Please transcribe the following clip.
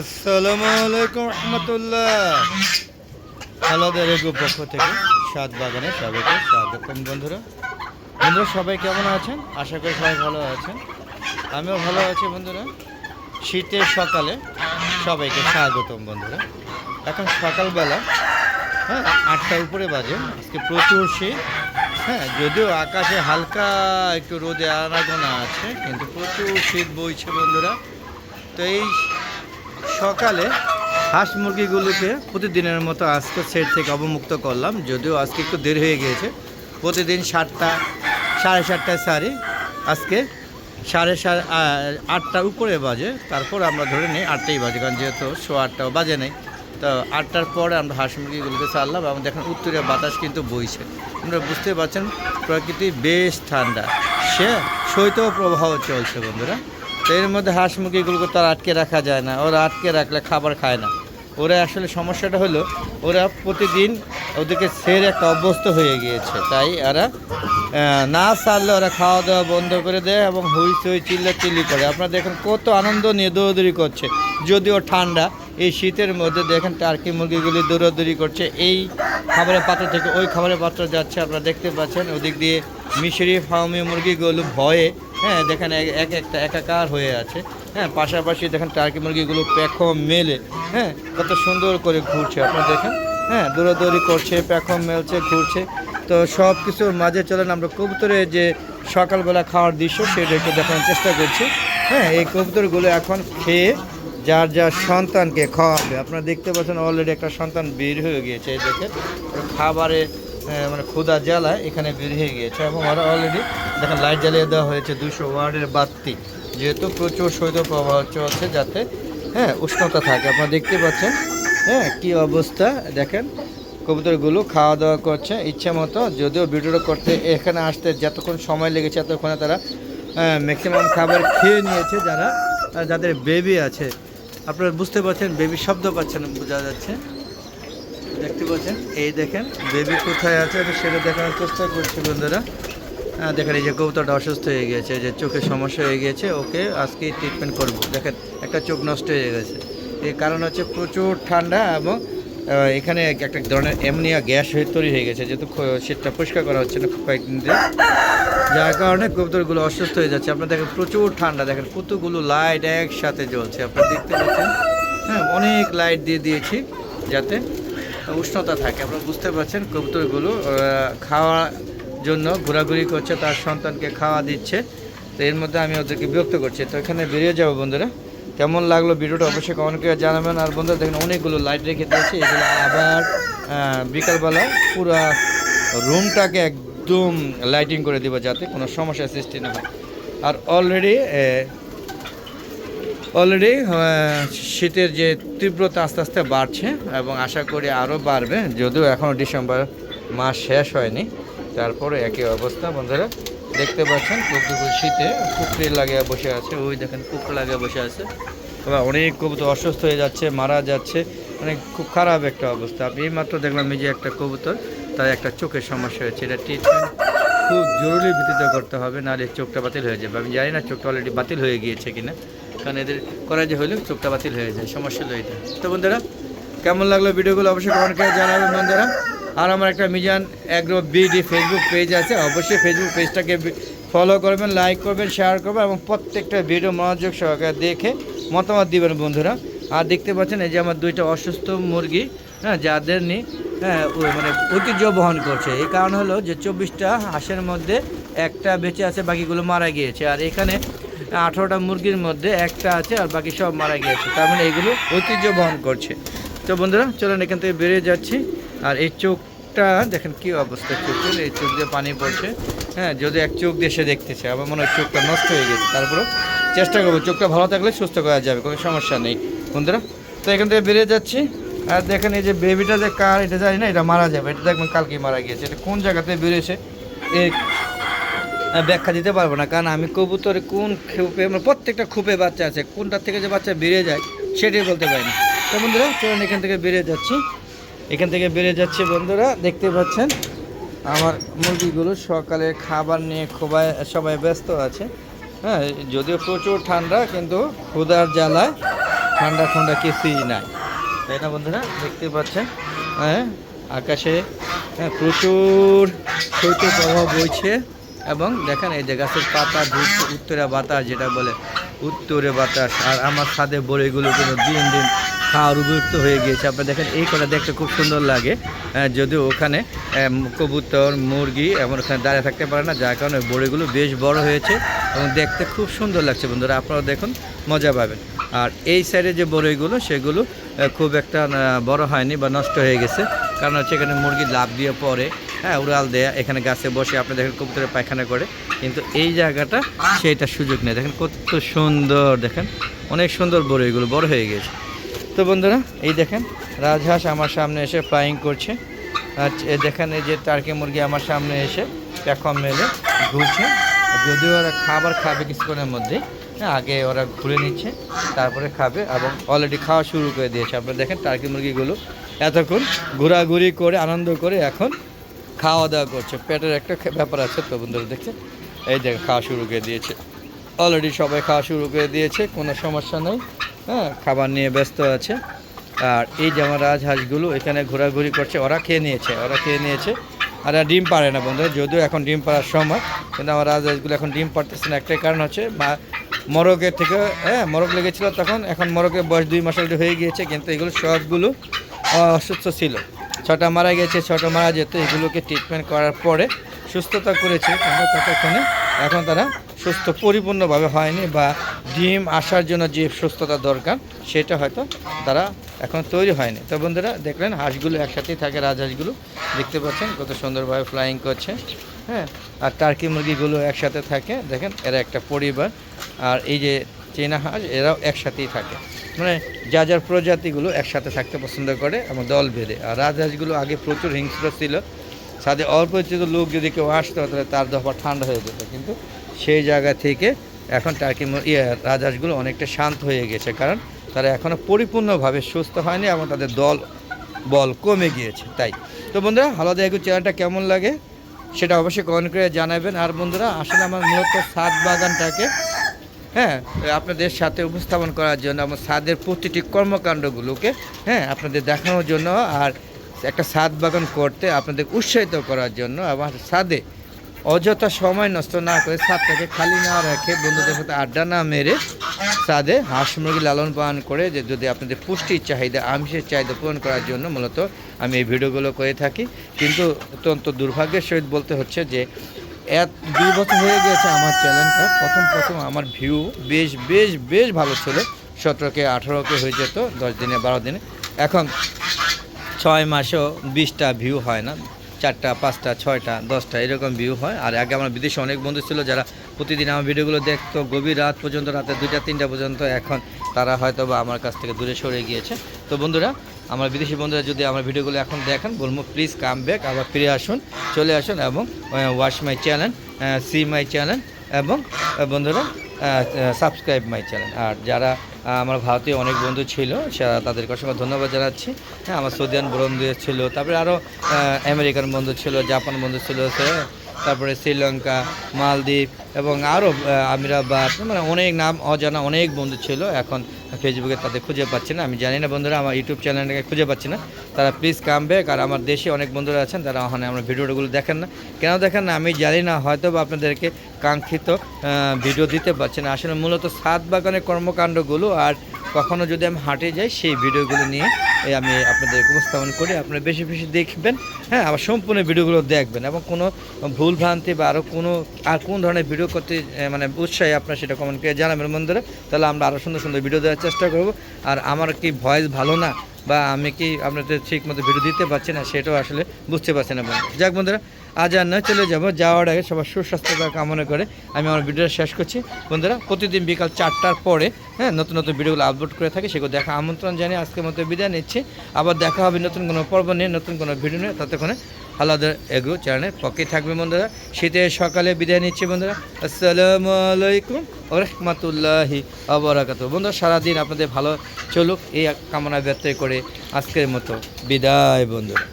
আসসালামু আলাইকুম রহমতুল্লাহ। আলাদের এগো পক্ষ থেকে সাত বাগানে স্বাগতম বন্ধুরা। বন্ধুরা, সবাই কেমন আছেন? আশা করি সবাই ভালো আছেন। আমিও ভালো আছি বন্ধুরা। শীতের সকালে সবাইকে স্বাগতম বন্ধুরা। এখন সকালবেলা হ্যাঁ আটটার উপরে বাজে। আজকে প্রচুর শীত। হ্যাঁ যদিও আকাশে হালকা একটু রোদে আনাগোনা আছে, কিন্তু প্রচুর শীত বইছে বন্ধুরা। তো এই সকালে হাঁস মুরগিগুলোকে প্রতিদিনের মতো আজকে সেট থেকে অবমুক্ত করলাম। যদিও আজকে একটু দেরি হয়ে গিয়েছে। প্রতিদিন সাতটা, সাড়ে সাতটায় সারি। আজকে সাড়ে সাড়ে আটটার উপরে বাজে। তারপর আমরা ধরে নিই আটটাই বাজে, কারণ যেহেতু শো আটটাও বাজে নেই। তো আটটার পরে আমরা হাঁস মুরগিগুলোকে ছাড়লাম এবং দেখেন উত্তরে বাতাস কিন্তু বইছে। আপনারা বুঝতে পারছেন, প্রকৃতি বেশ ঠান্ডা। সে শৈত্য প্রবাহ চলছে বন্ধুরা। এর মধ্যে হাঁস মুরগিগুলোকে তো আর আটকে রাখা যায় না। ওরা আটকে রাখলে খাবার খায় না। ওরা আসলে সমস্যাটা হলো, ওরা প্রতিদিন ওদেরকে সের একটা অভ্যস্ত হয়ে গিয়েছে। তাই এরা না ছাড়লে ওরা খাওয়া দাওয়া বন্ধ করে দেয় এবং হুই সুই চিল্লা চিল্লি করে। আপনারা দেখেন কত আনন্দ নিয়ে দৌড়দৌড়ি করছে। যদিও ঠান্ডা, এই শীতের মধ্যে দেখেন টার্কি মুরগিগুলি দৌড়াদৌড়ি করছে। এই খাবারের পাত্র থেকে ওই খাবারের পাত্র যাচ্ছে, আপনারা দেখতে পাচ্ছেন। ওদিক দিয়ে মিশরি ফার্মি মুরগিগুলো ভয়ে হ্যাঁ দেখেন এক- এক একটা একাকার হয়ে আছে। হ্যাঁ পাশাপাশি দেখেন টার্কি মুরগিগুলো পেখম মেলে। হ্যাঁ কত সুন্দর করে ঘুরছে, আপনারা দেখেন। হ্যাঁ দৌড়াদৌড়ি করছে, পেখম মেলছে, ঘুরছে। তো সব কিছুর মাঝে চলেন আমরা কবুতরের যে সকালবেলা খাওয়ার দৃশ্য সেটা একটু দেখানোর চেষ্টা করছি। হ্যাঁ এই কবুতরগুলো এখন খেয়ে যার যার সন্তানকে খাওয়াবে। আপনারা দেখতে পাচ্ছেন অলরেডি একটা সন্তান বের হয়ে গিয়েছে, এই দেখেন। খাবারে মানে ক্ষুদা জ্বালায় এখানে বের হয়ে গিয়েছে এবং ওরা অলরেডি দেখেন লাইট জ্বালিয়ে দেওয়া হয়েছে দুশো ওয়ার্ডের বাতি। যেহেতু প্রচুর শৈত্য প্রবাহ চলছে যাতে হ্যাঁ উষ্ণতা থাকে। আপনারা দেখতে পাচ্ছেন হ্যাঁ কি অবস্থা। দেখেন, কবুতরগুলো খাওয়া দাওয়া করছে ইচ্ছে মতো। যদিও ভিডিওটা করতে এখানে আসতে যতক্ষণ সময় লেগেছে এতক্ষণে তারা ম্যাক্সিমাম খাবার খেয়ে নিয়েছে যারা যাদের বেবি আছে। আপনারা বুঝতে পারছেন বেবি শব্দ পাচ্ছেন বোঝা যাচ্ছে। দেখতে পাচ্ছেন এই দেখেন বেবি কোথায় আছে আমি সেটা দেখানোর চেষ্টা করছি বন্ধুরা। হ্যাঁ দেখেন, এই যে কবুতরটা অসুস্থ হয়ে গিয়েছে যে চোখের সমস্যা হয়ে গিয়েছে ওকে আজকে ট্রিটমেন্ট করব। দেখেন, একটা চোখ নষ্ট হয়ে গেছে। এর কারণ হচ্ছে প্রচুর ঠান্ডা এবং এখানে এক- একটা ধরনের এমনিয়া গ্যাস হয়ে তৈরি হয়ে গেছে, যেহেতু শীতটা পরিষ্কার করা হচ্ছে না কয়েকদিন ধরে। যার কারণে কবুতরগুলো অসুস্থ হয়ে যাচ্ছে। আপনারা দেখেন, প্রচুর ঠান্ডা। দেখেন, কতগুলো লাইট একসাথে জ্বলছে। আপনারা দেখতে পাচ্ছেন হ্যাঁ অনেক লাইট দিয়ে দিয়েছি, যাতে উষ্ণতা থাকে। আপনারা বুঝতে পারছেন কবুতরগুলো খাওয়ার জন্য ঘোরাঘুরি করছে, তার সন্তানকে খাওয়া দিচ্ছে। তো এর মধ্যে আমি ওদেরকে বিরক্ত করছি। তো এখানে বেরিয়ে যাব বন্ধুরা। কেমন লাগল ভিডিওটা অবশ্যই করে জানাবেন। আর বন্ধুরা দেখেন, অনেকগুলো লাইট রেখে দিয়েছি। এগুলো আবার বিকালবেলা পুরা রুমটাকে একদম লাইটিং করে দিব যাতে কোনো সমস্যার সৃষ্টি না হয়। আর অলরেডি অলরেডি শীতের যে তীব্রতা আস্তে আস্তে বাড়ছে এবং আশা করি আরও বাড়বে, যদিও এখনও ডিসেম্বর মাস শেষ হয়নি। তারপরে একই অবস্থা, বন্ধুরা, দেখতে পাচ্ছেন কবুতর শীতে কুকরি লাগিয়ে বসে আছে। ওই দেখেন কুকুর লাগিয়ে বসে আছে। এবার অনেক কবুতর অসুস্থ হয়ে যাচ্ছে, মারা যাচ্ছে। মানে খুব খারাপ একটা অবস্থা। আমি এইমাত্র দেখলাম এই যে একটা কবুতর, তার একটা চোখের সমস্যা হয়েছে। এটা ট্রিটমেন্ট খুব জরুরি ভিত্তিতে করতে হবে, নাহলে চোখটা বাতিল হয়ে যাবে। আমি জানি না চোখটা অলরেডি বাতিল হয়ে গিয়েছে কিনা। কারণ এদের করা যে হলে চোখটা বাতিল হয়ে যায়, সমস্যা হলো এটা। তো বন্ধুরা, কেমন লাগল ভিডিওগুলো অবশ্যই কমেন্ট করে জানাবেন বন্ধুরা। আর আমার একটা Mizan agro BD facebook page আছে, অবশ্যই ফেসবুক পেজটাকে ফলো করবেন লাইক করবেন শেয়ার করবেন এবং প্রত্যেকটা ভিডিও মনোযোগ সহকারে দেখে মতামত দিবেন বন্ধুরা। আর দেখতে পাচ্ছেন এই যে আমার দুইটা অসুস্থ মুরগি হ্যাঁ যাদের নি হ্যাঁ মানে ঐতিহ্য বহন করছে। এই কারণ হলো যে চব্বিশটা হাঁসের মধ্যে একটা বেঁচে আছে, বাকিগুলো মারা গিয়েছে। আর এখানে আঠারোটা মুরগির মধ্যে একটা আছে আর বাকি সব মারা গিয়েছে। তার মানে এগুলো ঐতিহ্য বহন করছে। তো বন্ধুরা, চলুন এখান থেকে বেরিয়ে যাচ্ছি। আর এই চোখটা, দেখেন কি অবস্থা চোখের এই চোখ দিয়ে পানি পড়ছে। হ্যাঁ যদি এক চোখ দেশে দেখতেছে আমার মনে হয় চোখটা নষ্ট হয়ে গেছে। তারপরেও চেষ্টা করব, চোখটা ভালো থাকলে সুস্থ করা যাবে, কোনো সমস্যা নেই। বন্ধুরা, তো এখান থেকে বেরিয়ে যাচ্ছি। আর দেখেন এই যে বেবিটা যে কার, এটা জানি না, এটা মারা যাবে। এটা দেখবেন কালকেই মারা গিয়েছে। এটা কোন জায়গাতে বেরিয়েছে? এই ব্যাখ্যা দিতে পারব না কারণ আমি কবুতরে কোন খুপে মানে প্রত্যেকটা খুপে বাচ্চা আছে কোনটার থেকে যে বাচ্চা বেড়ে যায় সেটাই বলতে পারি না। তো বন্ধুরা চলুন এখান থেকে বেরিয়ে যাচ্ছি। এখান থেকে বেড়ে যাচ্ছে বন্ধুরা দেখতে পাচ্ছেন আমার মুরগিগুলো সকালে খাবার নিয়ে খুবই সবাই ব্যস্ত আছে। হ্যাঁ যদিও প্রচুর ঠান্ডা কিন্তু ক্ষুধার জ্বালায় ঠান্ডা ঠান্ডা কিছুই নাই। তাই না বন্ধুরা? দেখতে পাচ্ছেন হ্যাঁ আকাশে হ্যাঁ, প্রচুর শৈত্য প্রভাব বইছে। এবং দেখেন এই যে গাছের পাতা উত্তরে বাতাস যেটা বলে, উত্তরে বাতাস। আর আমার ছাদে বড়িগুলো কিন্তু দিন দিন খাওয়ার উপযুক্ত হয়ে গিয়েছে। আপনি দেখেন, এই কটা দেখতে খুব সুন্দর লাগে। যদিও ওখানে কবুতর, মুরগি এমন ওখানে দাঁড়িয়ে থাকতে পারে না, যার কারণে বড়িগুলো বেশ বড় হয়েছে এবং দেখতে খুব সুন্দর লাগছে বন্ধুরা। আপনারা দেখুন, মজা পাবেন। আর এই সাইডে যে বড়ইগুলো সেগুলো খুব একটা বড় হয়নি বা নষ্ট হয়ে গেছে। কারণ হচ্ছে এখানে মুরগি লাভ দিয়ে পরে হ্যাঁ উড়াল দেয়া, এখানে গাছে বসে আপনি দেখেন কবুতরে পায়খানা করে, কিন্তু এই জায়গাটা সেইটা সুযোগ নেই। দেখেন কত সুন্দর, দেখেন, অনেক সুন্দর বড়ইগুলো বড় হয়ে গেছে। তো বন্ধুরা, এই দেখেন, রাজহাঁস আমার সামনে এসে ফ্লাইং করছে। আর দেখেন, এই যে টার্কি মুরগি আমার সামনে এসে প্যাকম মেলে, ঘুরছে। যদিও ওরা খাবার খাবে কিছুক্ষণের মধ্যে হ্যাঁ আগে ওরা ঘুরে নিচ্ছে, তারপরে খাবে এবং অলরেডি খাওয়া শুরু করে দিয়েছে। আপনারা দেখেন টার্কি মুরগিগুলো এতক্ষণ ঘোরাঘুরি করে, আনন্দ করে এখন খাওয়া দাওয়া করছে। পেটের একটা ব্যাপার আছে তো বন্ধুরা, দেখছেন? এই দেখেন, খাওয়া শুরু করে দিয়েছে। অলরেডি সবাই খাওয়া শুরু করে দিয়েছে, কোনো সমস্যা নেই। হ্যাঁ খাবার নিয়ে ব্যস্ত আছে। আর এই যে আমার রাজহাঁসগুলো, এখানে ঘোরাঘুরি করছে, ওরা খেয়ে নিয়েছে, ওরা খেয়ে নিয়েছে। আর ডিম পারে না বন্ধুরা, যদিও এখন ডিম পাড়ার সময়, কিন্তু আমার রাজহাঁসগুলো এখন ডিম পারতেছে না। একটাই কারণ হচ্ছে, মা মরকের থেকে হ্যাঁ মরক লেগেছিল তখন, এখন মরকের বয়স দুই মাস হয়ে গিয়েছে, কিন্তু এগুলো সবগুলো অসুস্থ ছিল। ছটা মারা গেছে, ছটা মারা যেত, এগুলোকে ট্রিটমেন্ট করার পরে সুস্থতা করেছে। কিন্তু ততক্ষণে এখন তারা সুস্থ পরিপূর্ণভাবে হয়নি বা ডিম আসার জন্য যে সুস্থতা দরকার, সেটা হয়তো তারা এখন তৈরি হয়নি। তো বন্ধুরা, দেখলেন, হাঁসগুলো একসাথেই থাকে, রাজহাঁসগুলো দেখতে পাচ্ছেন, কত সুন্দরভাবে ফ্লাইং করছে। হ্যাঁ আর টার্কি মুরগিগুলো একসাথে থাকে। দেখেন, এরা একটা পরিবার, আর এই যে চেনা হাঁস, এরাও একসাথেই থাকে। মানে যা যার প্রজাতিগুলো একসাথে থাকতে পছন্দ করে এবং দল বেঁধে আর রাজহাঁসগুলো আগে প্রচুর হিংস্র ছিল। সাথে অপরিচিত লোক যদি কেউ আসতো, তাহলে তার দফা ঠান্ডা হয়ে যেত। কিন্তু সেই জায়গা থেকে এখন টার্কি ইয়ে রাজহাঁসগুলো অনেকটা শান্ত হয়ে গেছে। কারণ তারা এখনও পরিপূর্ণভাবে সুস্থ হয়নি এবং তাদের দল, বল কমে গিয়েছে। তাই। তো বন্ধুরা, হালাদা এগু চ্যানেলটা কেমন লাগে সেটা অবশ্যই কমেন্ট করে জানাবেন। আর বন্ধুরা আসলে আমার মূলত সাত বাগানটাকে হ্যাঁ আপনাদের সাথে উপস্থাপন করার জন্য আমার ছাদের প্রতিটি কর্মকাণ্ডগুলোকে হ্যাঁ আপনাদের দেখানোর জন্য আর একটা ছাদ বাগান করতে আপনাদের উৎসাহিত করার জন্য আমার ছাদে অযথা সময় নষ্ট না করে ছাদটাকে খালি না রেখে বন্ধুদের সাথে আড্ডা না মেরে ছাদে হাঁস মুরগি লালন পালন করে যে যদি আপনাদের পুষ্টির চাহিদা, আমিষের চাহিদা পূরণ করার জন্য মূলত আমি এই ভিডিওগুলো করে থাকি। কিন্তু অত্যন্ত দুর্ভাগ্যের সহিত বলতে হচ্ছে যে এক দুই বছর হয়ে গেছে আমার চ্যানেলটা। প্রথম প্রথম আমার ভিউ বেশ বেশ বেশ ভালো ছিল। সতেরোকে, আঠারোকে হয়ে যেত, দশ দিনে, বারো দিনে। এখন ছয় মাসেও বিশটা ভিউ হয় না। চারটা, পাঁচটা, ছয়টা, দশটা এরকম ভিউ হয়। আর আগে আমার বিদেশে অনেক বন্ধু ছিল যারা প্রতিদিন আমার ভিডিওগুলো দেখতো। গভীর রাত পর্যন্ত, রাতে দুইটা, তিনটা পর্যন্ত। এখন তারা হয়তো বা আমার কাছ থেকে দূরে সরে গিয়েছে। তো বন্ধুরা আমার বিদেশি বন্ধুরা যদি আমার ভিডিওগুলো এখন দেখেন, বলব প্লিজ কাম ব্যাক আবার ফিরে আসুন, চলে আসুন এবং watch my channel see my channel এবং বন্ধুরা সাবস্ক্রাইব মাই চ্যানেল আর যারা আমার ভারতীয় অনেক বন্ধু ছিল, সেরা তাদেরকে অসংখ্য ধন্যবাদ জানাচ্ছি। হ্যাঁ আমার সৌদিয়ান বন্ধু ছিল, তারপরে আরও আমেরিকান বন্ধু ছিল, জাপান বন্ধু ছিল, সে- তারপরে শ্রীলঙ্কা, মালদ্বীপ এবং আরও আমিরাবাদ মানে অনেক নাম অজানা অনেক বন্ধু ছিল। এখন ফেসবুকে তাদের খুঁজে পাচ্ছি না। আমি জানি না বন্ধুরা, আমার ইউটিউব চ্যানেলটাকে খুঁজে পাচ্ছি না। তারা প্লিজ কাম ব্যাক আর আমার দেশে অনেক বন্ধুরা আছেন, তারা ওখানে আমার ভিডিওগুলো দেখেন না। কেন দেখেন না? আমি জানি না হয়তো বা আপনাদেরকে কাঙ্ক্ষিত ভিডিও দিতে পারছি না। আসলে মূলত সাত বাগানের কর্মকাণ্ডগুলো আর কখনো যদি আমি হাঁটে যাই, সেই ভিডিওগুলো নিয়ে আমি আপনাদের উপস্থাপন করি। আপনারা বেশি বেশি দেখবেন হ্যাঁ আবার সম্পূর্ণ ভিডিওগুলো দেখবেন এবং কোনো ভুল ভ্রান্তি বা আরও কোনো, আর কোন ধরনের ভিডিও করতে মানে উৎসাহী আপনারা সেটা কমেন্ট করে জানাবেন বন্ধুরা। তাহলে আমরা আরও সুন্দর সুন্দর ভিডিও দেওয়ার চেষ্টা করব। আর আমার কি ভয়েস ভালো না বা আমি কি আপনাদের ঠিক মতো ভিডিও দিতে পারছি না, সেটাও আসলে বুঝতে পারছি না যাক বন্ধুরা আজ আর নয়, চলে যাব। যাওয়ার আগে সবার সুস্বাস্থ্য কামনা করে আমি আমার ভিডিওটা শেষ করছি। বন্ধুরা, প্রতিদিন বিকাল চারটার পরে হ্যাঁ নতুন নতুন ভিডিওগুলো আপলোড করে থাকি, সেগুলো দেখা আমন্ত্রণ জানিয়ে আজকের মতো বিদায় নিচ্ছি। আবার দেখা হবে নতুন কোনো পর্ব নিয়ে, নতুন কোনো ভিডিও নিয়ে। ততক্ষণে আলাদা এগ্রো চ্যানেলের পক্ষে থাকবে বন্ধুরা। শীতের সকালে বিদায় নিচ্ছি বন্ধুরা। আসসালামু আলাইকুম রহমতুল্লাহি আবরাকাত বন্ধুরা, সারাদিন আপনাদের ভালো চলুক, এই কামনা ব্যর্থ করে আজকের মতো বিদায় বন্ধুরা।